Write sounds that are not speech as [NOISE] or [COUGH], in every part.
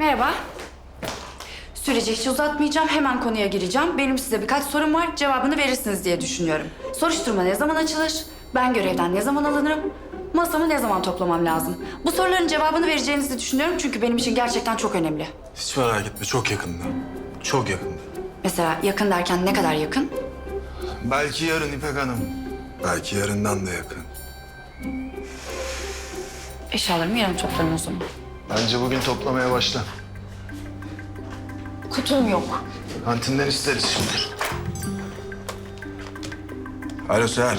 Merhaba. Süreci hiç uzatmayacağım. Hemen konuya gireceğim. Benim size birkaç sorum var. Cevabını verirsiniz diye düşünüyorum. Soruşturma ne zaman açılır? Ben görevden ne zaman alınırım? Masamı ne zaman toplamam lazım? Bu soruların cevabını vereceğinizi düşünüyorum çünkü benim için gerçekten çok önemli. Hiç merak etme çok yakında. Çok yakında. Mesela yakın derken ne kadar yakın? Belki yarın İpek Hanım. Belki yarından da yakın. Eşyalarımı yarın toplarım o zaman. Bence bugün toplamaya başla. Kutum yok. Kantinden isteriz şimdi. Alo Seher.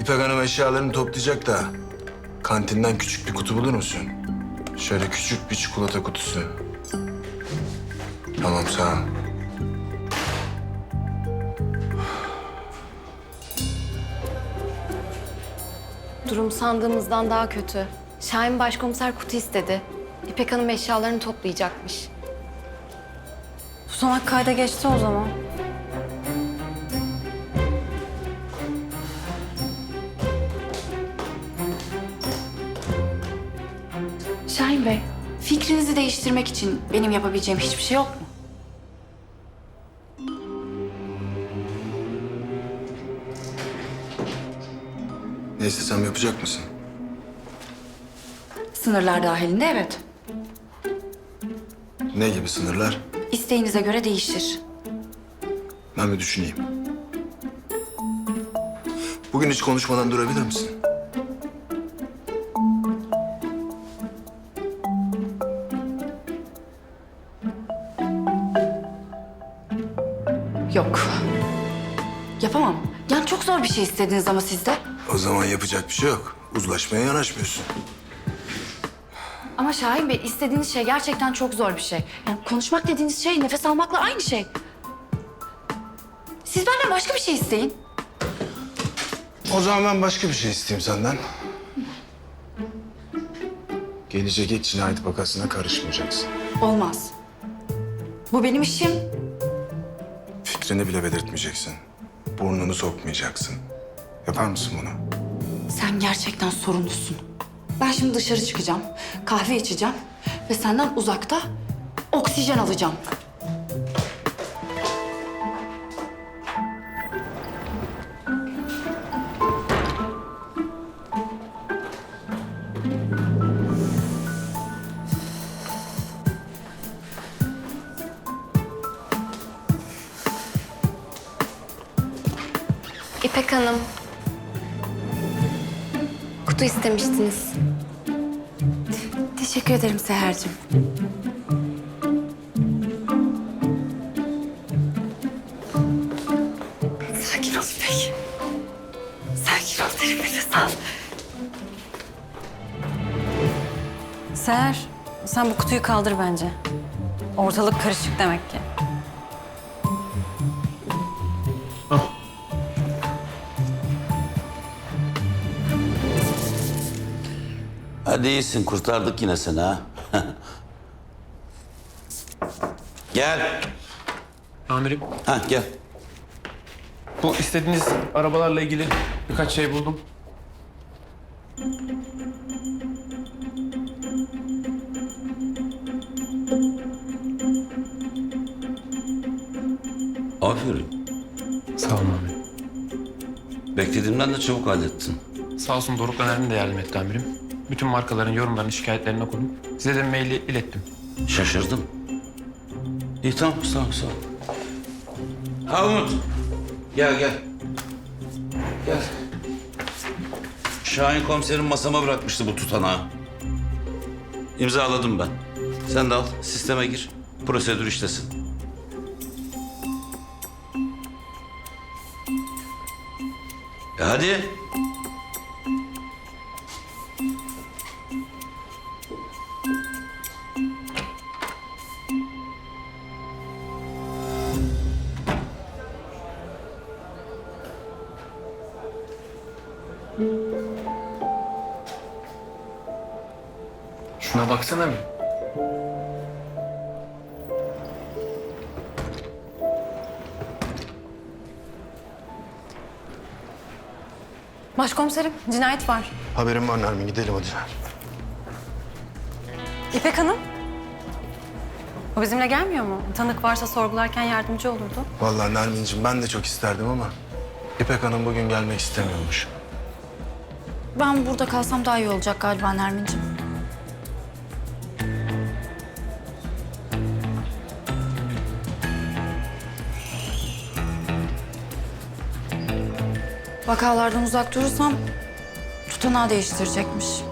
İpek Hanım eşyalarını toplayacak da... ...kantinden küçük bir kutu bulur musun? Şöyle küçük bir çikolata kutusu. Tamam sağ ol. Durum sandığımızdan daha kötü. Şahin başkomiser kutu istedi. İpek Hanım eşyalarını toplayacakmış. Tutanak kayda geçti o zaman. Şahin Bey, fikrinizi değiştirmek için benim yapabileceğim hiçbir şey yok mu? Ne istesem yapacak mısın? Sınırlar dahilinde evet. Ne gibi sınırlar? İsteğinize göre değişir. Ben bir düşüneyim. Bugün hiç konuşmadan durabilir misin? Yok. Yapamam. Yani çok zor bir şey istediniz ama siz de. O zaman yapacak bir şey yok. Uzlaşmaya yanaşmıyorsun. Ama Şahin Bey istediğiniz şey gerçekten çok zor bir şey. Yani konuşmak dediğiniz şey nefes almakla aynı şey. Siz benden başka bir şey isteyin. O zaman ben başka bir şey isteyeyim senden. Gelecek ilk cinayet vakasına karışmayacaksın. Olmaz. Bu benim işim. Fikrini bile belirtmeyeceksin. Burnunu sokmayacaksın. Yapar mısın bunu? Sen gerçekten sorumlusun. Ben şimdi dışarı çıkacağım. Kahve içeceğim. Ve senden uzakta oksijen alacağım. İpek Hanım. Kutu istemiştiniz. Teşekkür ederim Seher'cim. Sakin ol İpek. Sakin ol derin nefes al. Seher, sen bu kutuyu kaldır bence. Ortalık karışık demek ki. Hadi iyisin kurtardık yine seni ha. [LAUGHS] gel. Amirim, Ha gel. bu istediğiniz arabalarla ilgili birkaç şey buldum. Aferin. Sağ olun amirim. Beklediğimden de çabuk hallettin. Sağ olsun Doruk Öner'in de yardım etti amirim. Bütün markaların yorumlarını, şikayetlerini okudum. Size de maili ilettim. Şaşırdım. İyi tamam sağ ol sağ ol. Ha Umut. Gel gel. Gel. Şahin komiserim masama bırakmıştı bu tutanağı. İmzaladım ben. Sen de al sisteme gir. Prosedür işlesin. E hadi. Şuna baksana bir. Başkomiserim, cinayet var. Haberim var Nermin gidelim hadi. İpek Hanım, O bizimle gelmiyor mu? Tanık varsa sorgularken yardımcı olurdu. Vallahi Nermin'ciğim ben de çok isterdim ama İpek Hanım bugün gelmek istemiyormuş. Ben burada kalsam daha iyi olacak galiba Nermin'ciğim. Vakalardan uzak durursam tutanağı değiştirecekmiş.